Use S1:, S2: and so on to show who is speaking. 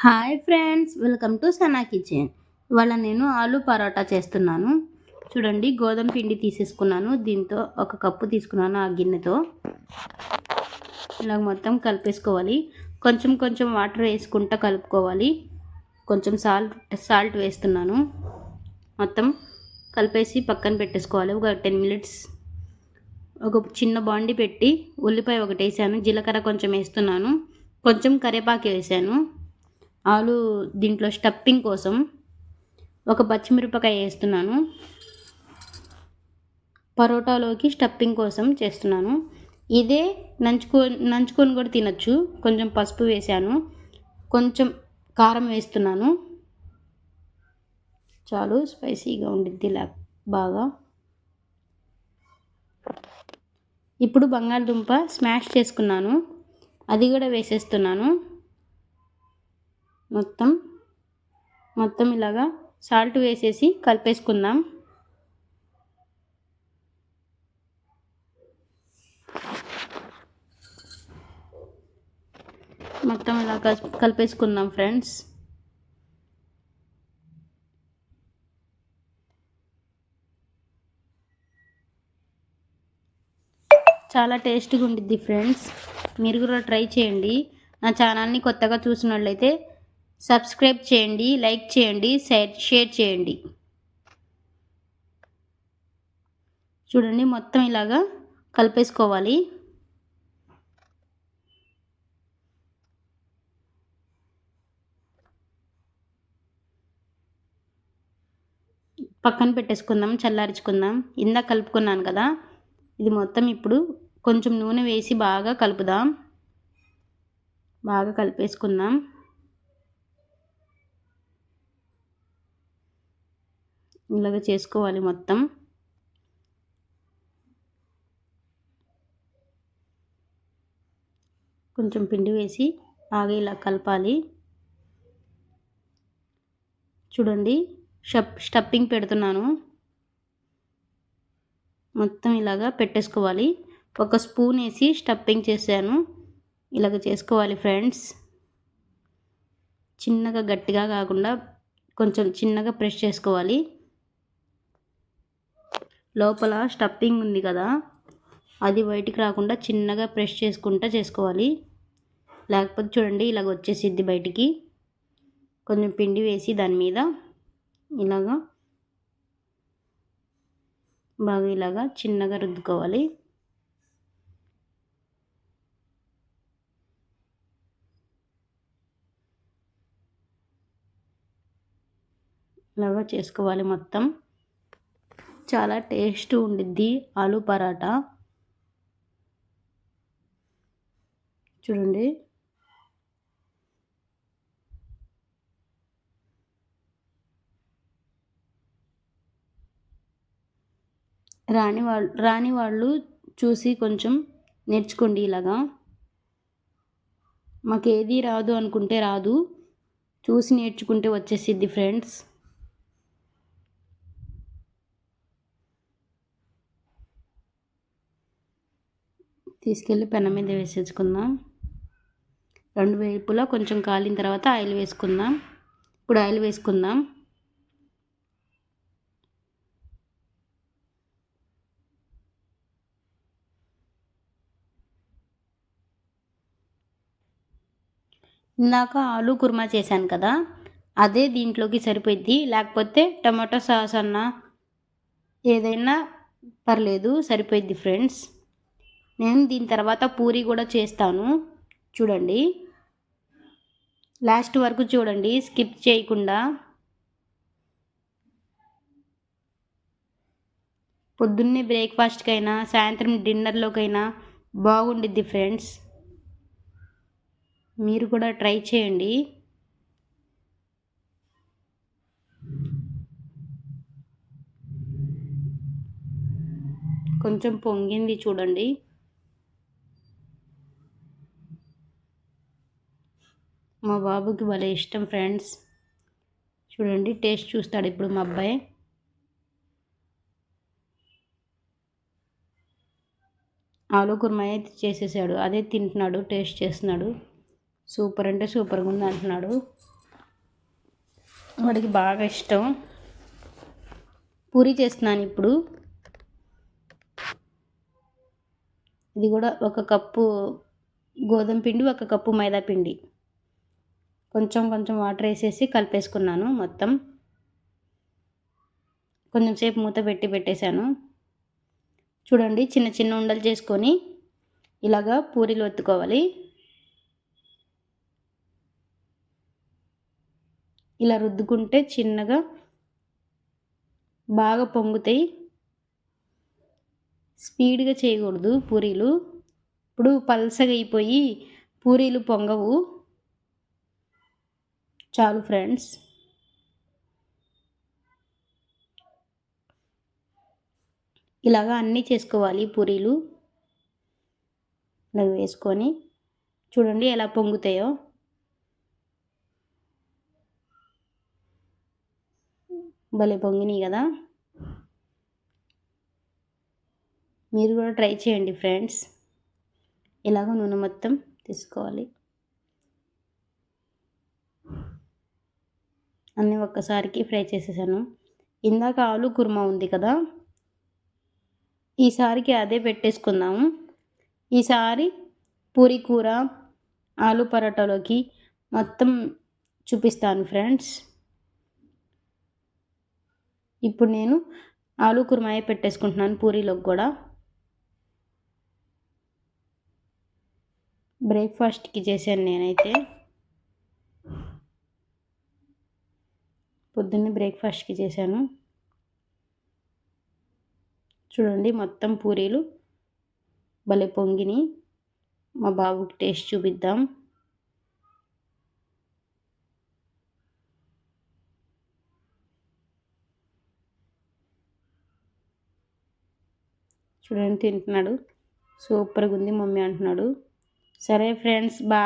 S1: Hi friends welcome to Sana kitchen. ఇవాళ నేను ఆలు పరోటా చేస్తున్నాను. చూడండి గోధుమ పిండి తీసేసుకున్నాను. దీంతో ఒక కప్పు తీసుకున్నాను ఆ గిన్నెతో. ఇలా మొత్తం కలిపేసుకోవాలి. కొంచెం కొంచెం వాటర్ వేసుకుంటూ కలుపుకోవాలి. కొంచెం సాల్ట్ సాల్ట్ వేస్తున్నాను. మొత్తం కలిపేసి పక్కన పెట్టేసుకోవాలి. ఒక టెన్ మినిట్స్. ఒక చిన్న బాండి పెట్టి ఉల్లిపాయ ఒకటి వేసాను జీలకర్ర కొంచెం వేస్తున్నాను. కొంచెం కరివేపాకు వేసాను. ఆలు దీంట్లో స్టఫింగ్ కోసం ఒక పచ్చిమిరపకాయ వేస్తున్నాను. పరోటాలోకి స్టఫింగ్ కోసం చేస్తున్నాను. ఇదే నంచుకో నంచుకొని కూడా తినచ్చు. కొంచెం పసుపు వేసాను. కొంచెం కారం వేస్తున్నాను. చాలు స్పైసీగా ఉండిద్ది ఇలా బాగా. ఇప్పుడు బంగాళదుంప స్మాష్ చేసుకున్నాను. అది కూడా వేసేస్తున్నాను. మొత్తం మొత్తం ఇలాగా సాల్ట్ వేసేసి కలిపేసుకుందాం. మొత్తం ఇలా కలిపేసుకుందాం ఫ్రెండ్స్. చాలా టేస్ట్గా ఉంటుంది ఫ్రెండ్స్. మీరు కూడా ట్రై చేయండి. నా ఛానల్ని కొత్తగా చూసినట్లయితే సబ్స్క్రైబ్ చేయండి లైక్ చేయండి షేర్ షేర్ చేయండి. చూడండి మొత్తం ఇలాగా కలిపేసుకోవాలి. పక్కన పెట్టేసుకుందాం చల్లారించుకుందాం. ఇందాక కలుపుకున్నాను కదా ఇది మొత్తం ఇప్పుడు కొంచెం నూనె వేసి బాగా కలుపుదాం. బాగా కలిపేసుకుందాం. ఇలాగ చేసుకోవాలి మొత్తం. కొంచెం పిండి వేసి బాగా ఇలా కలపాలి. చూడండి షప్ స్టప్పింగ్ పెడుతున్నాను. మొత్తం ఇలాగా పెట్టేసుకోవాలి. ఒక స్పూన్ వేసి స్టప్పింగ్ చేశాను. ఇలాగ చేసుకోవాలి ఫ్రెండ్స్. చిన్నగా గట్టిగా కాకుండా కొంచెం చిన్నగా ప్రెస్ చేసుకోవాలి. లోపల స్టఫింగ్ ఉంది కదా అది బయటికి రాకుండా చిన్నగా ప్రెస్ చేసుకుంటూ చేసుకోవాలి. లేకపోతే చూడండి ఇలాగ వచ్చేసిద్ది బయటికి. కొంచెం పిండి వేసి దాని మీద ఇలాగా బాగా ఇలాగా చిన్నగా రుద్దుకోవాలి. ఇలాగా చేసుకోవాలి మొత్తం. చాలా టేస్ట్ ఉండిద్ది ఆలు పరాటా. చూడండి. రాని వాళ్ళు రాని వాళ్ళు చూసి కొంచెం నేర్చుకోండి ఇలాగా. మాకు ఏది రాదు అనుకుంటే రాదు. చూసి నేర్చుకుంటే వచ్చేసిద్ది ఫ్రెండ్స్. తీసుకెళ్ళి పెనం మీద వేసేసుకుందాం. రెండు వైపులా కొంచెం కాలిన తర్వాత ఆయిల్ వేసుకుందాం. ఇప్పుడు ఆయిల్ వేసుకుందాం. ఇందాక ఆలు కుర్మా చేశాను కదా అదే దీంట్లోకి సరిపోయిద్ది. లేకపోతే టమాటో సాస్ అన్నా ఏదైనా పర్లేదు సరిపోయిద్ది ఫ్రెండ్స్. నేను దీని తర్వాత పూరి కూడా చేస్తాను. చూడండి. లాస్ట్ వరకు చూడండి. స్కిప్ చేయకుండా. పొద్దున్నే బ్రేక్ఫాస్ట్కైనా సాయంత్రం డిన్నర్లోకైనా బాగుండిద్ది ఫ్రెండ్స్. మీరు కూడా ట్రై చేయండి. కొంచెం పొంగింది చూడండి. మా బాబుకి భలే ఇష్టం ఫ్రెండ్స్. చూడండి టేస్ట్ చూస్తాడు ఇప్పుడు మా అబ్బాయి. ఆలు కుర్మా అయితే చేసేసాడు. అదే తింటున్నాడు టేస్ట్ చేస్తున్నాడు. సూపర్ అంటే సూపర్గా ఉంది అంటున్నాడు. వాడికి బాగా ఇష్టం. పూరి చేస్తున్నాను ఇప్పుడు. ఇది కూడా ఒక కప్పు గోధుమ పిండి ఒక కప్పు మైదా పిండి. కొంచెం కొంచెం వాటర్ వేసేసి కలిపేసుకున్నాను మొత్తం. కొంచెం సేపు మూత పెట్టి పెట్టేశాను. చూడండి చిన్న చిన్న ఉండలు చేసుకొని ఇలాగా పూరీలు ఒత్తుకోవాలి. ఇలా రుద్దుకుంటే చిన్నగా బాగా పొంగుతాయి. స్పీడ్గా చేయకూడదు పూరీలు. ఇప్పుడు పల్సగా అయిపోయి పూరీలు పొంగవు. చాలు ఫ్రెండ్స్. ఇలాగా అన్నీ చేసుకోవాలి పూరీలు. ఇలా వేసుకొని చూడండి ఎలా పొంగుతాయో. భలే పొంగినాయి కదా. మీరు కూడా ట్రై చేయండి ఫ్రెండ్స్. ఇలాగ నూనె మొత్తం తీసుకోవాలి. అన్నీ ఒక్కసారికి ఫ్రై చేసేసాను. ఇందాక ఆలు కుర్మా ఉంది కదా ఈసారికి అదే పెట్టేసుకుందాము. ఈసారి పూరి కూర ఆలు పరోటాలోకి మొత్తం చూపిస్తాను ఫ్రెండ్స్. ఇప్పుడు నేను ఆలు కుర్మాయే పెట్టేసుకుంటున్నాను పూరీలోకి కూడా. బ్రేక్ఫాస్ట్కి చేశాను నేనైతే. పొద్దున్నే బ్రేక్ఫాస్ట్కి చేశాను. చూడండి మొత్తం పూరీలు. భలే పొంగిని మా బాబుకి టేస్ట్ చూపిద్దాం. చూడండి తింటున్నాడు. సూపర్గా ఉంది మమ్మీ అంటున్నాడు. సరే ఫ్రెండ్స్ బా